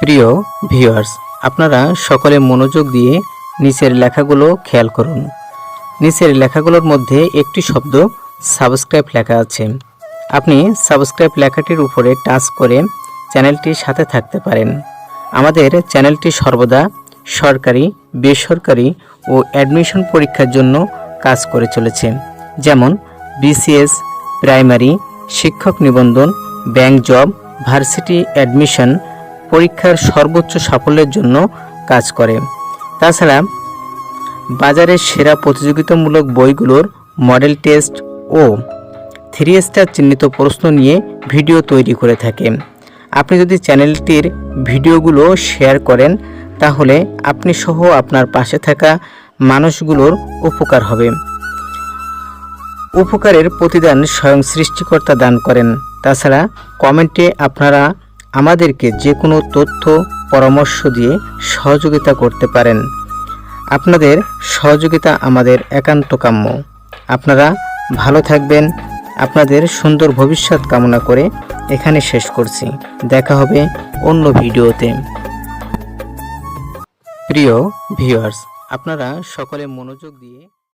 প্রিয় ভিউয়ার্স, আপনারা সকলে মনোযোগ দিয়ে নিচের লেখাগুলো খেয়াল করুন। নিচের লেখাগুলোর মধ্যে একটি শব্দ সাবস্ক্রাইব লেখা আছে। আপনি সাবস্ক্রাইব লেখাটির উপরে টাচ করে চ্যানেলটির সাথে থাকতে পারেন। আমাদের চ্যানেলটি সর্বদা সরকারি, বেসরকারি ও অ্যাডমিশন পরীক্ষার জন্য কাজ করে চলেছে। যেমন বিসিএস, প্রাইমারি, শিক্ষক নিবন্ধন, ব্যাংক জব, ভার্সিটি অ্যাডমিশন পরীক্ষার সর্বোচ্চ সাফল্যের জন্য কাজ করে। তাছাড়া বাজারের সেরা প্রতিযোগিতামূলক বইগুলোর মডেল টেস্ট ও থ্রি স্টার চিহ্নিত প্রশ্ন নিয়ে ভিডিও তৈরি করে থাকে আপনি যদি চ্যানেলটির ভিডিওগুলো শেয়ার করেন, তাহলে আপনি সহ আপনার পাশে থাকা মানুষগুলোর উপকার হবে। উপকারের প্রতিদান স্বয়ং সৃষ্টিকর্তা দান করেন। তাছাড়া কমেন্টে আপনারা আমাদেরকে যে কোনো তথ্য, পরামর্শ দিয়ে সহযোগিতা করতে পারেন। আপনাদের সহযোগিতা আমাদের একান্ত কাম্য। আপনারা ভালো থাকবেন। আপনাদের সুন্দর ভবিষ্যৎ কামনা করে এখানে শেষ করছি। দেখা হবে অন্য ভিডিওতে। প্রিয় ভিউয়ার্স, আপনারা সকলে মনোযোগ দিয়ে